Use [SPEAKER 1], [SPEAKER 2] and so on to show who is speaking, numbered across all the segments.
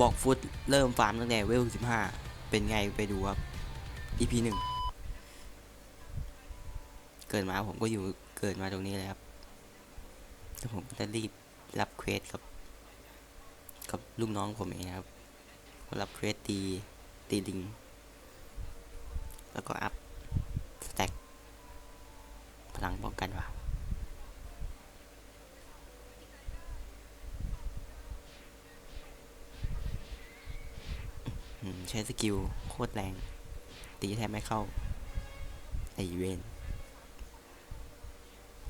[SPEAKER 1] บอกฟุตเริ่มฟาร์มตั้งแต่เวลสิบห้าเป็นไงไปดูครับ EP หนึ่งเกิดมาผมก็อยู่เกิดมาตรงนี้เลยครับแล้วผมจะรีบรับเควสกับ กับลูกน้องผมเองครับรับเควสตีตีลิง แล้วก็อัพสแต็กพลังป้องกันว่ะ อืม ใช้สกิลโคตรแรง ตีแทบไม่เข้า ไอเวน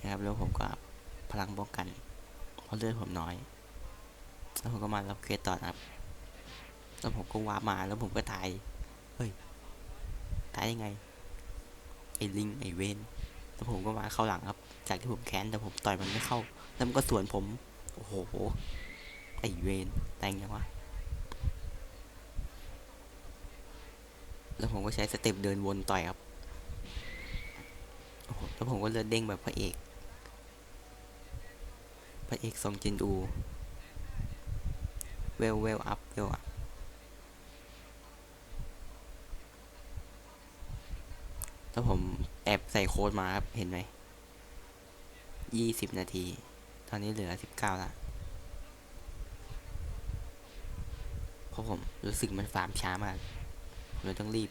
[SPEAKER 1] นะครับแล้วผมก็พลังป้องกัน เพราะเลือดผมน้อย แล้วผมก็มารับเควสต่อครับแล้วผมก็วามาแล้วผมก็ตาย เฮ้ย ตายยังไง ไอลิงไอเวนแล้วผมก็มาเข้าหลังครับ จากที่ผมแค้นแต่ผมต่อยมันไม่เข้า แล้วมันก็สวนผม โอ้โห ไอเวนแรงยังวะ แล้วผมก็ใช้สเต็ปเดินวนต่อยครับแล้วผมก็เลือดเด้งแบบพระเอก พระเอกทรงจินอู เวลเวลอัพเวลอัพแล้วผมแอบใส่โค้ดมาครับ เห็นไหม ยี่สิบนาที ตอนนี้เหลือสิบเก้าละเพราะผมรู้สึกมันฟาร์มช้ามาก เลยต้องรีบ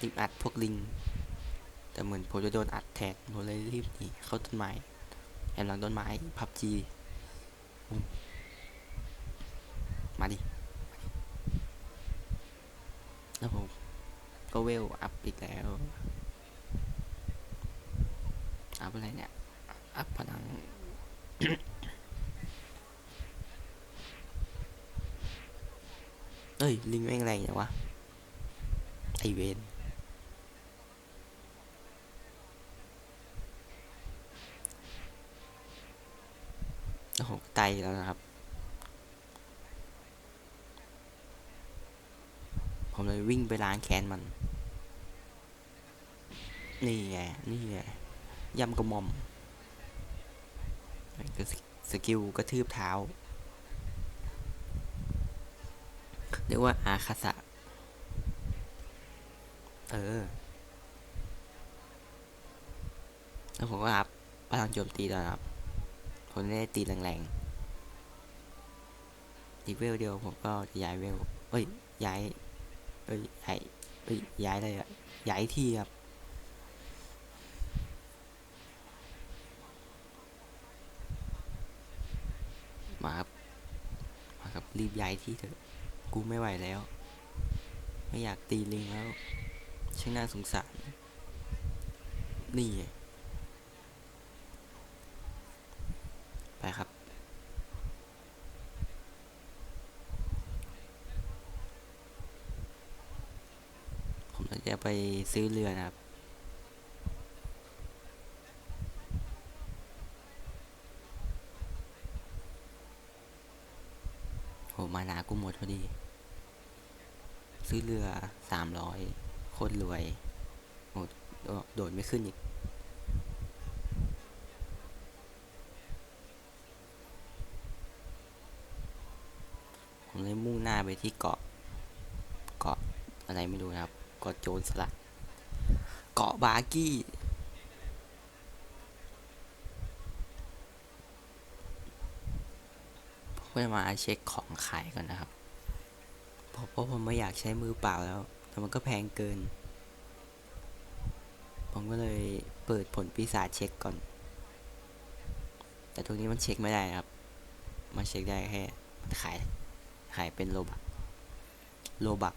[SPEAKER 1] รีบอัดพวกลิง แต่เหมือนผมจะโดนอัดแท็กผมเลยรีบหนีเข้าต้นไม้แอบหลังต้นไม้พับจีมาดิ แล้วผมก็เวลอัพอีกแล้วอัพอะไรเนี่ย อัพพลัง เอ้ย ลิงแม่งแรงอย่างวะ ไอเวนโอ้โหไตายแล้วนะครับ ผมเลยวิ่งไปล้างแค้นมัน นี่ไง นี่ไงยำกระม่อมก็สสกิลกระทืบเท้า เรียกว่าอาคาสะ เออ แล้วผมก็อัพพลังโจมตีแล้วนะครับ ผมได้ตีแรงๆอีกเวลเดียวผมก็จะย้ายเวล เอ้ย ย้าย เอ้ย ย้าย เอ้ย ย้ายอะไรอะย้ายที่ครับมาครับมาครับรีบย้ายที่เถอะ กูไม่ไหวแล้ว ไม่อยากตีลิงแล้ว ช่างน่าสงสาร นี่ไปครับ ผมจะไปซื้อเรือนะครับ โห มานากูหมดพอดี ซื้อเรือสามร้อยคตรวยโอ้โดโดดไม่ขึ้นอีกผมเลยมุ่งหน้าไปที่เกาะ เกาะอะไรไม่รู้นะครับ เกาะโจรสลัด เกาะบากี้ เพื่อมาเช็คของขายก่อนนะครับ เพราะผมไม่อยากใช้มือเปล่าแล้ว แต่มันก็แพงเกิน ผมก็เลยเปิดผลปีศาจเช็คก่อน แต่ตรงนี้มันเช็คไม่ได้นะครับ มันเช็คได้แค่มันขาย ขายเป็นโลบักโลบัก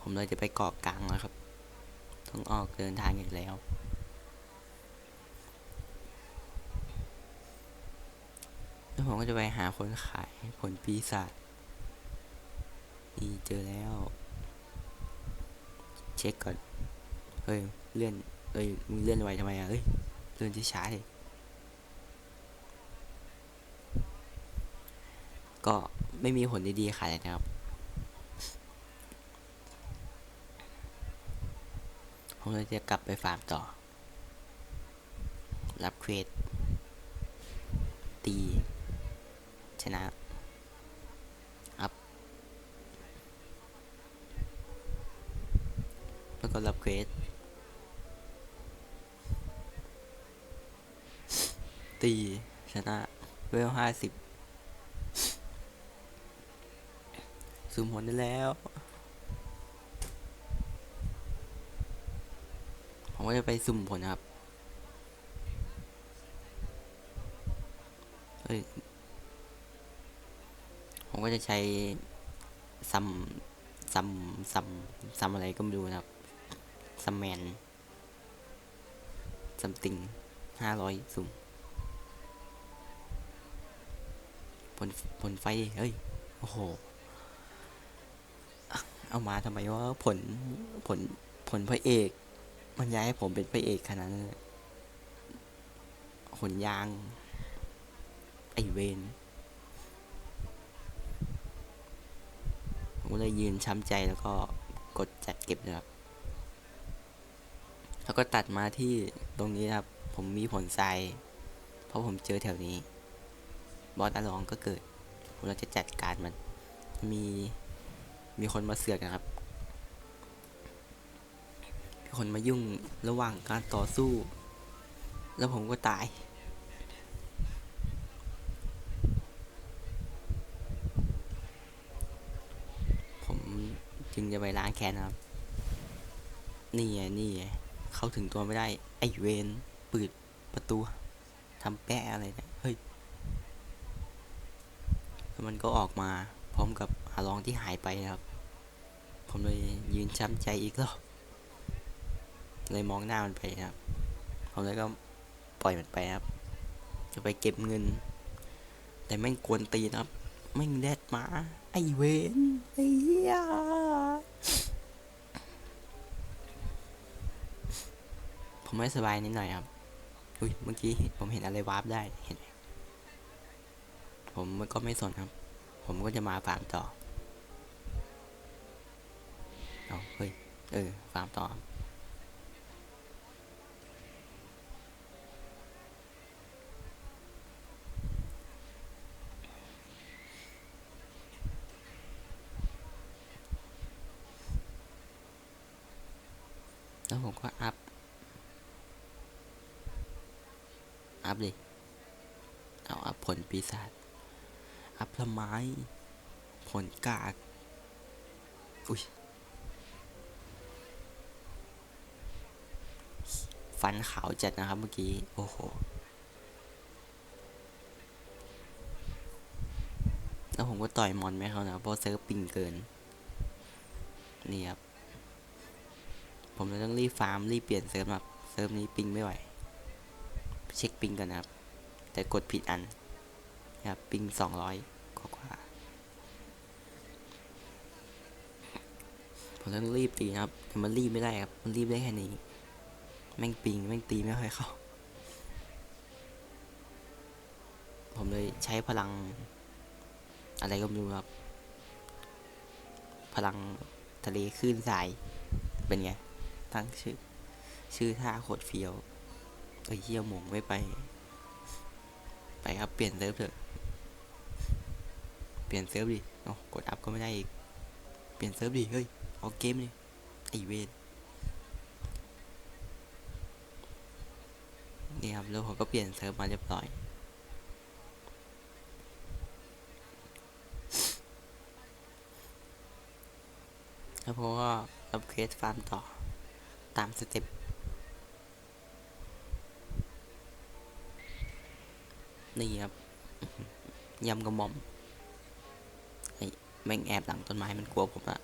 [SPEAKER 1] ผมเลยจะไปเกาะกลางแล้วครับ ต้องออกเดินทางอีกแล้ว แล้วผมก็จะไปหาคนขายผลปีศาจนี่เจอแล้ว เช็คก่อน เฮ้ย เลื่อน เอ้ยมึงเลื่อนไวทำไมอะเอ้ย เลื่อนช้าๆเลยก็ไม่มีผลดีๆขายเลยนะครับ ผมเลยจะกลับไปฟาร์มต่อ รับเควสตี ชนะอัพแล้วก็รับเควสตีชนะเวลห้าสิบสุ่มผลได้แล้ว ผมก็จะไปสุ่มผลนะครับ เอ้ย ผม ก็จะใช้ซัมซัมซัมซัมอะไรก็ไม่รู้นะครับซัมแมนซัมติงห้าร้อยสุ่มผลผลไฟเฮ้ย โอ้โห เอามาทำไมวะผลผลผลพระเอก มันย้ายให้ผมเป็นพระเอกขนาดนั้นเลยขนยาง ไอเวน ผมเลยยืนช้ำใจแล้วก็กดจัดเก็บนะครับ แล้วก็ตัดมาที่ตรงนี้นะครับ ผมมีผลทรายเพราะผมเจอแถวนี้ บอสอาลองก็เกิด ผมเราจะจัดการมัน มีมีคนมาเสือกนะครับ มีคนมายุ่งระหว่างการต่อสู้ แล้วผมก็ตาย ผม จึงจะไปล้างแค้นนะครับ นี่ไงนี่ไงเข้าถึงตัวไม่ได้ ไอเวนปืดประตูทำแปะอะไรเนี่ยเฮ้ยมันก็ออกมาพร้อมกับอาลองที่หายไปนะครับ ผมเลยยืนช้ำใจอีกรอบเลยมองหน้ามันไปนะครับ ผมเลยก็ปล่อยมันไปครับ จะไปเก็บเงิน แต่แม่กวนตีนครับ แม่งแดดหมา ไอเวนไอ้เหี้ยผมไม่สบายนิดหน่อยครับ อุ้ย เมื่อกี้ผมเห็นอะไรวาร์ปได้ เห็นไหมผมก็ไม่สนครับ ผมก็จะมาฟาร์มต่อ เอาเฮ้ย เออ ฟาร์มต่อ แล้วผมก็อัพ อัพเลยเอาอัพผลปีศาจ อัพละไม้ ผลกาก อุ้ย ฟันขาวจัดนะครับเมื่อกี้ โอ้โห แล้วผมก็ต่อยมอนไม่เขานะเพราะเซิร์ฟปิงเกิน นี่ครับ ผมเลยต้องรีบฟาร์มรีบเปลี่ยนเซิร์ฟครับเซิร์ฟนี้ปิงไม่ไหวเช็คปิงกันนะครับ แต่กดผิดอันนะครับปิงสองร้อยกว่าๆผมต้องรีบตีนะครับแต่มันรีบไม่ได้ครับ มันรีบได้แค่นี้ แม่งปิงแม่งตีไม่ค่อยเข้า ผมเลยใช้พลัง อะไรก็ไม่รู้ครับ พลังทะเลคลื่นทราย เป็นไง ตั้งชื่อ ชื่อท่าโคตรเฟี้ยวเอ้เยี่ยมงไม่ไป ไปครับเปลี่ยนเซิร์ฟเถอะ เปลี่ยนเซิร์ฟดิโอ้กดอัพก็ไม่ได้อีก เปลี่ยนเซิร์ฟดิ เฮ้ย เอาเกมดิไอเวนนี่ครับแล้วผมก็เปลี่ยนเซิร์ฟมาเรียบร้อย แล้วผมก็รับเควสฟาร์มต่อ ตามสเต็ปนี่ครับยำกระหม่อมไอ้แม่งแอบหลังต้นไม้มันกลัวผมอะ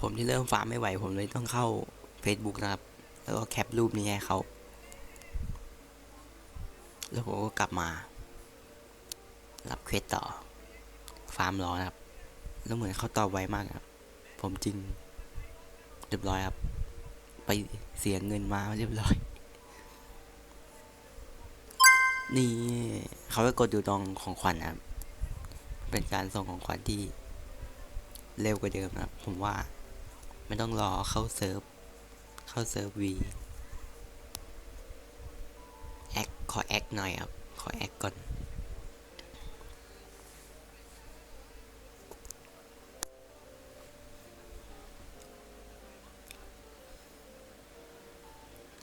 [SPEAKER 1] ผมที่เริ่มฟาร์มไม่ไหว ผมเลยต้องเข้า Facebook นะครับ แล้วก็แคปรูปนี้ให้เขา แล้วผมก็กลับมา รับเควสต่อ ฟาร์มรอนะครับ แล้วเหมือนเขาตอบไวมากครับ ผมจริงเรียบร้อยครับ ไปเสียเงินมาเรียบร้อย นี่เขาไปกดอยู่ตรงของขวัญครับ เป็นการส่งของขวัญที่เร็วกว่าเดิมนะครับผมว่า ไม่ต้องรอเข้าเซิร์ฟ เข้าเซิร์ฟวีแอคขอแอคหน่อยครับ ขอแอคก่อน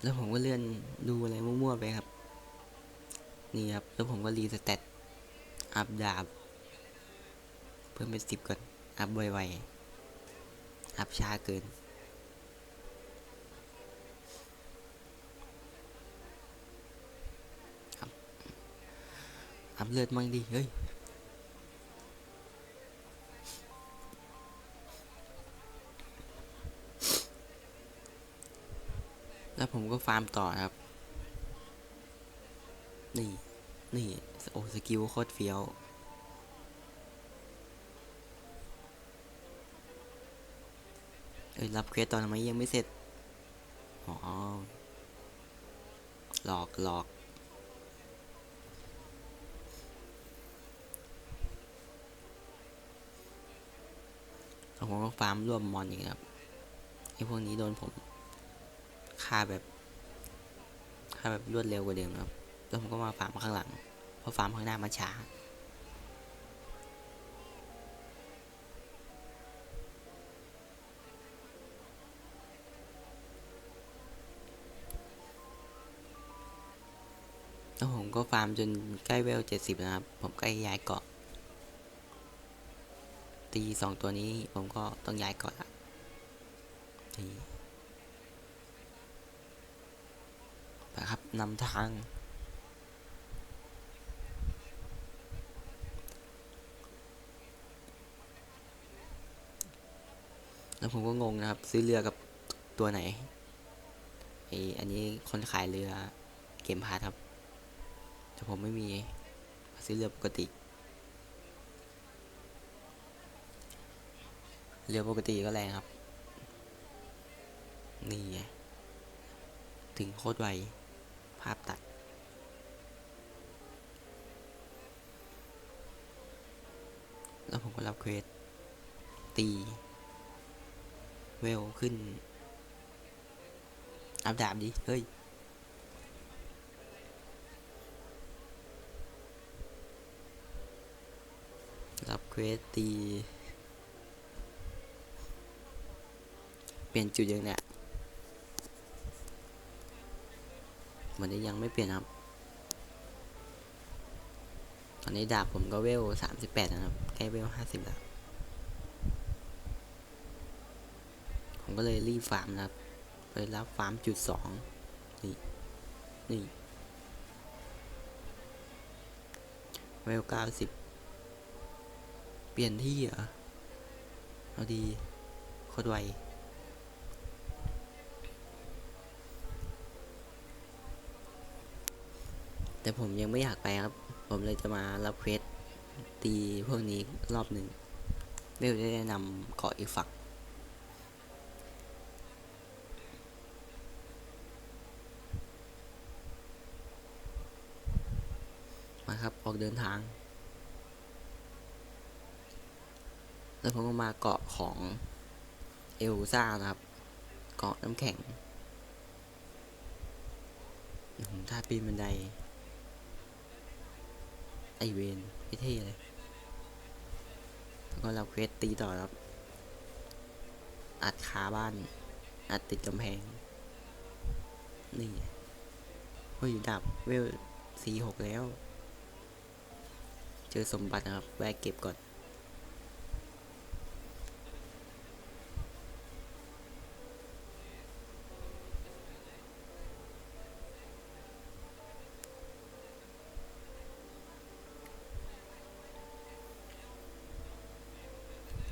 [SPEAKER 1] แล้วผมก็เลื่อนดูอะไรมั่วๆไปครับ นี่ครับ แล้วผมก็รีสเตตอัพดาบ เพิ่มเป็นสิบก่อน อัพไวๆ อัพช้าเกิน อัพเลือดมั่งดิ เฮ้ย แล้วผมก็ฟาร์มต่อครับ นี่ นี่ โอ้สกิลโคตรเฟี้ยว เอ้ย รับเควสตอนทำไมยังไม่เสร็จ อ๋อ หลอกหลอกผมก็ฟาร์มร่วมมอนอีกครับไอ้พวกนี้โดนผม ฆ่าแบบฆ่าแบบรวดเร็วกว่าเดิมครับ แล้วผมก็มาฟาร์มข้างหลัง เพราะฟาร์มข้างหน้ามันช้า แล้วผมก็ฟาร์มจนใกล้เวลเจ็ดสิบนะครับ ผมใกล้ย้ายเกาะ ตีสองตัวนี้ผมก็ต้องย้ายเกาะละนี่ ไปครับนำทาง แล้วผมก็งงนะครับ ซื้อเรือกับตัวไหนไออันนี้คนขายเรือเกมพาครับ แต่ผมไม่มีซื้อเรือปกติเรือปกติก็แรงครับ นี่ ถึงโคตรไว ภาพตัด แล้วผมก็รับเควสตี เวลขึ้น อัพดาบดิ เฮ้ยรับเควสตี เปลี่ยนจุดยังเนี่ย เหมือนจะยังไม่เปลี่ยนครับ ตอนนี้ดาบผมก็เวลสามสิบแปดนะครับ ใกล้เวลห้าสิบแล้ว ผมก็เลยรีบฟาร์มนะครับ ไปรับฟาร์มจุดสองนี่ นี่เวลเก้าสิบเปลี่ยนที่เหรอ เอาดีโคตรไว แต่ผมยังไม่อยากไปครับ ผมเลยจะมารับเควสตีพวกนี้รอบหนึ่งเบลได้นำเกาะอีกฝั่งมาครับ ออกเดินทาง แล้วผมก็มาเกาะของเอลซ่านะครับ เกาะน้ำแข็งอื้อหือท่าปีนบันได ไอเวนไม่เท่เลย แล้วก็รับเควสตีต่อครับ อัดคาบ้าน อัดติดกำแพง นี่เฮ้ยดับเวลสี่หกแล้ว เจอสมบัตินะครับ แวะเก็บก่อน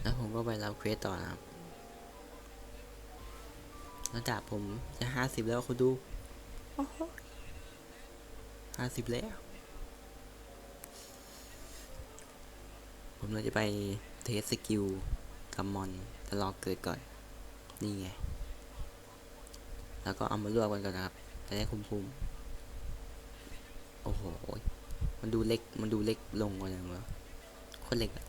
[SPEAKER 1] แล้วผมก็ไปรับ เควสต่อนะครับระดับผมจะห้าสิบแล้วคุณดูห้าสิบแล้ว ผมเลยจะไปเทสสกิลกับมอนจะรอเกิดก่อน นี่ไง แล้วก็เอามารวบกันก่อนนะครับ จะได้คุมภูมิโอ้โห มันดูเล็ก มันดูเล็กลงกว่าเดิมวะโคนเล็กอะ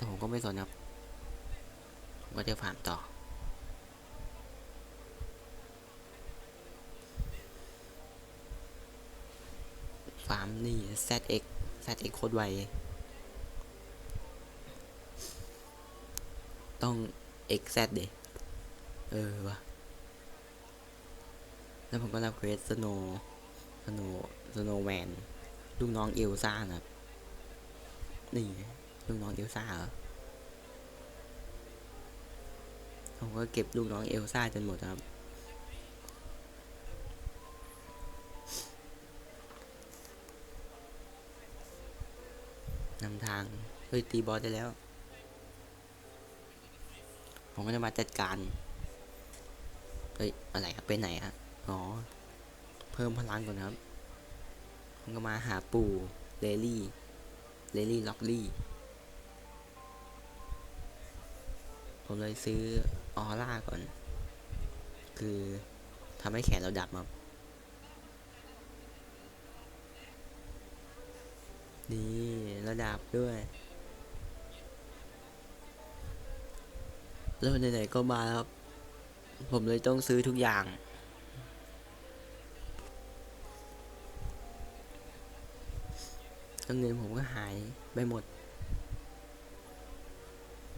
[SPEAKER 1] แต่ผมก็ไม่สนครับผมก็จะฟาร์มต่อ ฟาร์มนี่ ZX ZX โคตรไว ต้อง XZ เดเออวะแล้วผมก็รับเควสสโนสโนสโนแมน ลูกน้องเอลซ่านะครับ นี่ ลูกน้องเอลซ่าเหรอผมก็เก็บลูกน้องเอลซ่าจนหมดครับ นำทาง เฮ้ย ตีบอสได้แล้ว ผมก็จะมาจัดการ เฮ้ย อะไรครับ ไปไหนฮะอ๋อ เพิ่มพลังก่อนครับผมก็มาหาปู่เลลี่ เลลี่ ล็อกลี่ ผมเลยซื้อออร่าก่อน คือทำให้แขนเราดับครับนี่ระดับด้วย แล้วไหนๆก็มาครับ ผมเลยต้องซื้อทุกอย่าง เงินผมก็หายไปหมด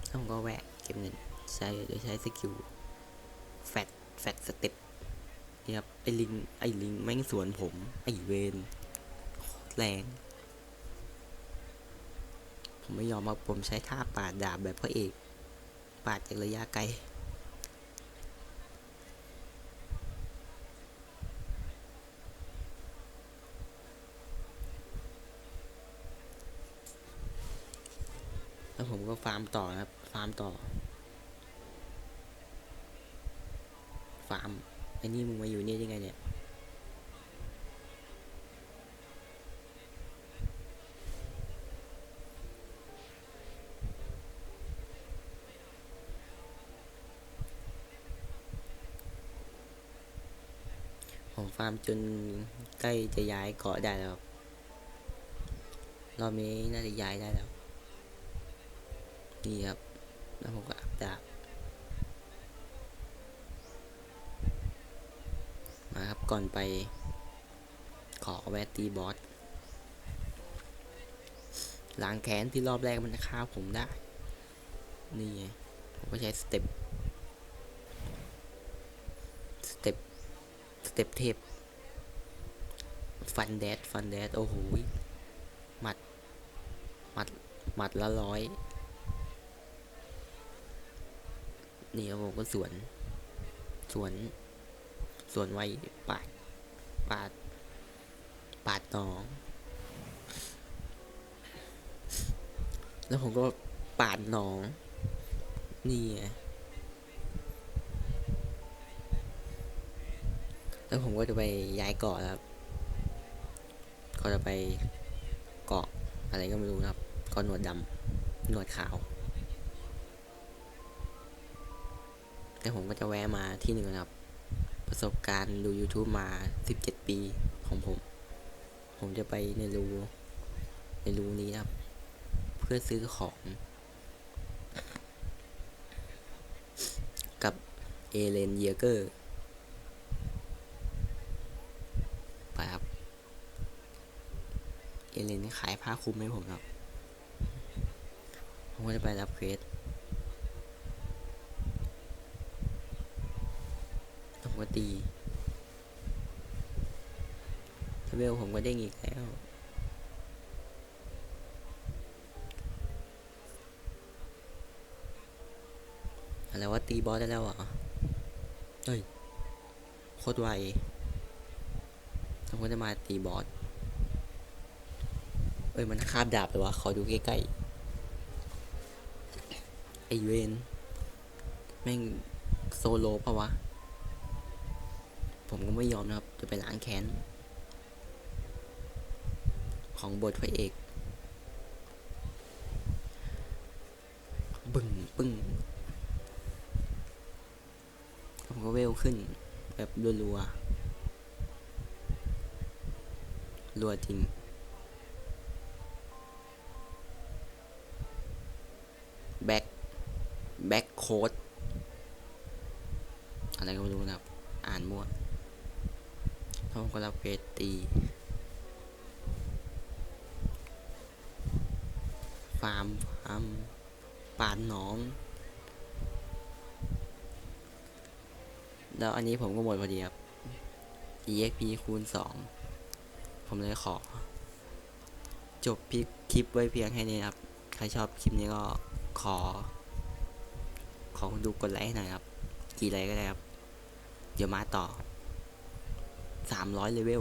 [SPEAKER 1] แล้วผมก็แวะ ก็บเงิน ใช้โดยใช้สกิลแฟตแฟตสเต็ปนี่ครับไอลิงไอลิงแม่งสวนผม ไอเวนแรง ผมไม่ยอมครับผมใช้ท่าปาดดาบแบบพระเอก ปาดจากระยะไกลแล้วผมก็ฟาร์มต่อนะครับ ฟาร์มต่อ ฟาร์มไอ้นี่มึงมาอยู่นี่ได้ไงเนี่ยผมฟาร์มจนใกล้จะย้ายเกาะได้แล้วครับรอบนี้น่าจะย้ายได้แล้ว นี่ครับ แล้วผมก็อัพดาบ มาครับก่อนไป ขอแวะตีบอสล้างแค้นที่รอบแรกมันจะฆ่าผมได้ นี่ไงผมก็ใช้สเต็ป สเต็ป สเต็ปเทพฟันแดด ฟันแดด โอ้โหหมัด หมัด หมัดละร้อย นี่ครับผมก็สวน สวน ส่วนไว้ปาด ปาด ปาดหนอง แล้วผมก็ปาดหนอง นี่ไงแล้วผมก็จะไปย้ายเกาะครับ ก็จะไปเกาะอะไรก็ไม่รู้ครับเก็หนวดดำหนวดขาวแต่ผมก็จะแวะมาที่หนึ่งนะครับ สบการณ์ดู YouTube มา 17 ปีของผม ผมจะไปในรู ในรูนี้ครับ เพื่อซื้อของ กับเอเลนเยเกอร์ไปครับเอเลนขายผ้าคลุมให้ผมครับ ผมก็จะไปรับเควส ตีเวลผมก็เด้งอีกแล้ว อะไรว่าตีบอสได้แล้วเหรอเฮ้ย โคตรไวผมก็จะมาตีบอส เอ้ย มันคาบดาบเลยวะ ขอดูใกล้ๆ ไอเวนแม่งโซโลปะวะ ผมก็ไม่ยอมนะครับ จะไปล้างแค้น ของบทพระเอกบึ้งปึ้งผมก็เวลขึ้น แบบรัวๆรัวจริงแบ็คโค้ดอะไรก็ไม่รู้นะครับ อ่านมั่ว แล้วผมก็รับเกตีฟาร์มฟาร์มปานหนองแล้วอันนี้ผมก็หมดพอดีครับ EXP คูณ 2 ผมเลยขอ จบพิคลิปไว้เพียงแค่นี้ครับ ใครชอบคลิปนี้ก็ขอ ขอคนดูกดไลค์หน่อยครับ กี่ไลค์ก็ได้ครับ เดี๋ยวมาต่อ 300เลเวล